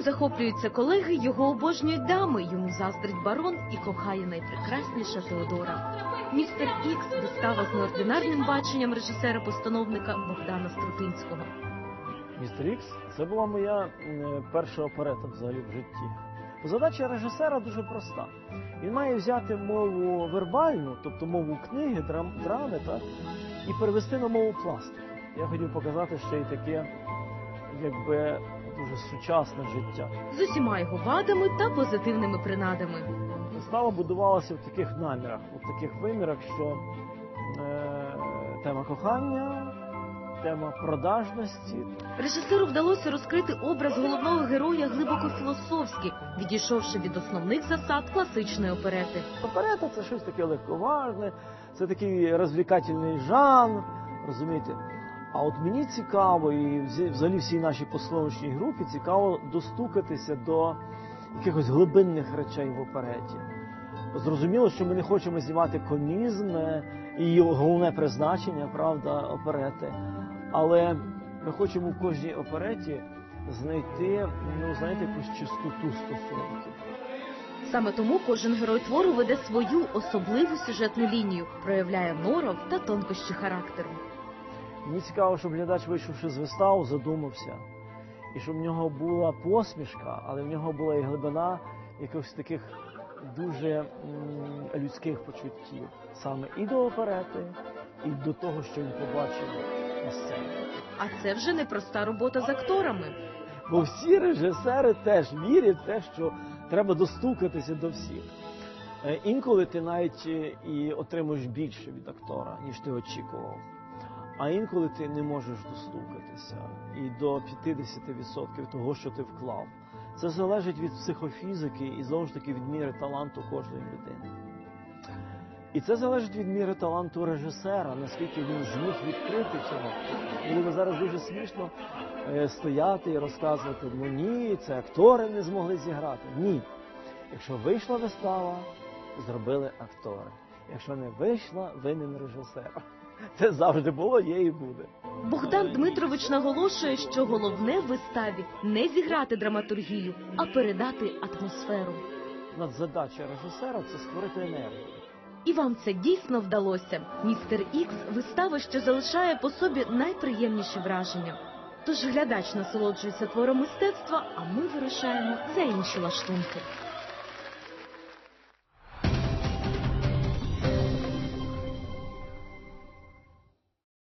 захоплюються колеги, його обожнюють дами. Йому заздрить барон і кохає найпрекрасніша Теодора. Містер Ікс вистава з неординарним баченням режисера-постановника Богдана Струтинського. Містер Ікс це була моя перша оперета взагалі в житті. Задача режисера дуже проста. Він має взяти мову вербальну, тобто мову книги, драм, драми, так, і перевести на мову пластику. Я хотів показати ще й таке, якби дуже сучасне життя. з усіма його вадами та позитивними принадами. Вистава будувалася в таких намірах, у таких вимірах, що е, тема кохання, тема продажності, Режисеру вдалося розкрити образ головного героя глибоко філософськи, відійшовши від основних засад класичної оперети. Оперета це щось таке легковажне, це такий розвлікательний жанр, розумієте? А от мені цікаво, і взагалі всій нашій постановочній групі цікаво достукатися до якихось глибинних речей в опереті. Зрозуміло, що ми не хочемо знімати комізм е, і його головне призначення, правда, оперети. Але ми хочемо в кожній опереті знайти, ну, знаєте, якусь чистоту стосунків. Саме тому кожен герой твору веде свою особливу сюжетну лінію, проявляє норов та тонкощі характеру. Мені цікаво, щоб глядач, вийшовши з виставу, задумався, і щоб в нього була посмішка, але в нього була і глибина якихось таких дуже людських почуттів, саме і до оперети, і до того, що він побачив на сцені. А це вже непроста робота з акторами. Бо всі режисери теж вірять в те, що треба достукатися до всіх. Е, Інколи ти навіть е, і отримуєш більше від актора, ніж ти очікував. А інколи ти не можеш достукатися і до 50% того, що ти вклав. Це залежить від психофізики і знову ж таки від міри таланту кожної людини. І це залежить від міри таланту режисера, наскільки він зміг відкрити цього. Було би зараз дуже смішно е, стояти і розказувати, ну ні, це актори не змогли зіграти. Ні. Якщо вийшла вистава, зробили актори. Якщо не вийшла, винен режисер. Це завжди було, є і буде. Богдан Дмитрович наголошує, що головне в виставі не зіграти драматургію, а передати атмосферу. Надзадача режисера це створити енергію. І вам це дійсно вдалося. Містер Ікс вистава, що залишає по собі найприємніші враження. Тож глядач насолоджується твором мистецтва, а ми вирушаємо за інші лаштунки.